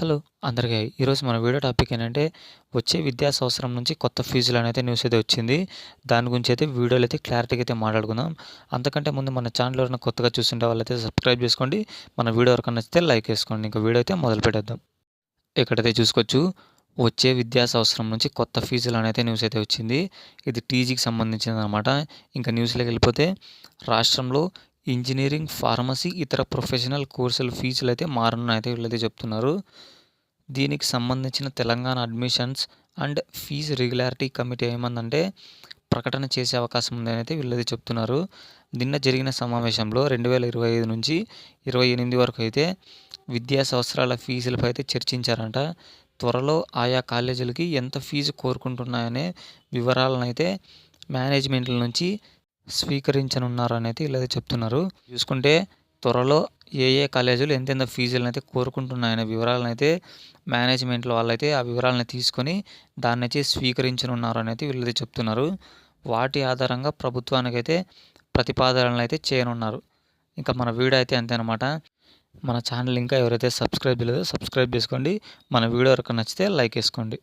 Hello. అందరికీ ఈరోజు మన వీడియో టాపిక్ ఏంటంటే వచ్చే విద్యా సంవత్సరం నుంచి కొత్త ఫీజులు అనేది న్యూస్ అయితే వచ్చింది. దాని గురించి అయితే వీడియోలు అయితే క్లారిటీగా అయితే మాట్లాడుకుందాం. అంతకంటే ముందు మన ఛానల్ ఎవరైనా కొత్తగా చూస్తుంటే వాళ్ళైతే సబ్స్క్రైబ్ చేసుకోండి. మన వీడియో ఎవరికైనా నచ్చితే లైక్ వేసుకోండి. ఇంకా వీడియో అయితే మొదలు పెట్టేద్దాం. ఇక్కడైతే చూసుకోవచ్చు వచ్చే విద్యా సంవత్సరం నుంచి కొత్త ఫీజులు అనేది న్యూస్ అయితే వచ్చింది. ఇది టీజీకి సంబంధించింది అనమాట ఇంకా న్యూస్లోకి వెళ్ళిపోతే రాష్ట్రంలో ఇంజనీరింగ్ ఫార్మసీ ఇతర ప్రొఫెషనల్ కోర్సుల ఫీజులు అయితే మారనున్నాయితే వీళ్ళైతే చెప్తున్నారు. దీనికి సంబంధించిన Telangana admissions and fee regularity committee ఏమందంటే ప్రకటన చేసే అవకాశం ఉందని అయితే వీళ్ళైతే చెప్తున్నారు. నిన్న జరిగిన సమావేశంలో రెండు వేల ఇరవై ఐదు నుంచి ఇరవై ఎనిమిది వరకు అయితే విద్యా సంవత్సరాల ఫీజులపై అయితే చర్చించారంట. త్వరలో ఆయా కాలేజీలకి ఎంత ఫీజు కోరుకుంటున్నాయనే వివరాలను అయితే మేనేజ్మెంట్ల నుంచి స్వీకరించనున్నారు అనేది ఇలా చెప్తున్నారు. చూసుకుంటే త్వరలో ఏ ఏ కాలేజీలు ఎంతెంత ఫీజులను అయితే కోరుకుంటున్నాయనే వివరాలను అయితే మేనేజ్మెంట్లో వాళ్ళైతే ఆ వివరాలను తీసుకొని దాన్ని అయితే స్వీకరించనున్నారు అనేది వీళ్ళైతే చెప్తున్నారు. వాటి ఆధారంగా ప్రభుత్వానికైతే ప్రతిపాదనలు అయితే చేయనున్నారు. ఇంకా మన వీడియో అయితే అంతేనమాట మన ఛానల్ ఇంకా ఎవరైతే సబ్స్క్రైబ్ చేయలేదో సబ్స్క్రైబ్ చేసుకోండి. మన వీడియో వరకు నచ్చితే లైక్ వేసుకోండి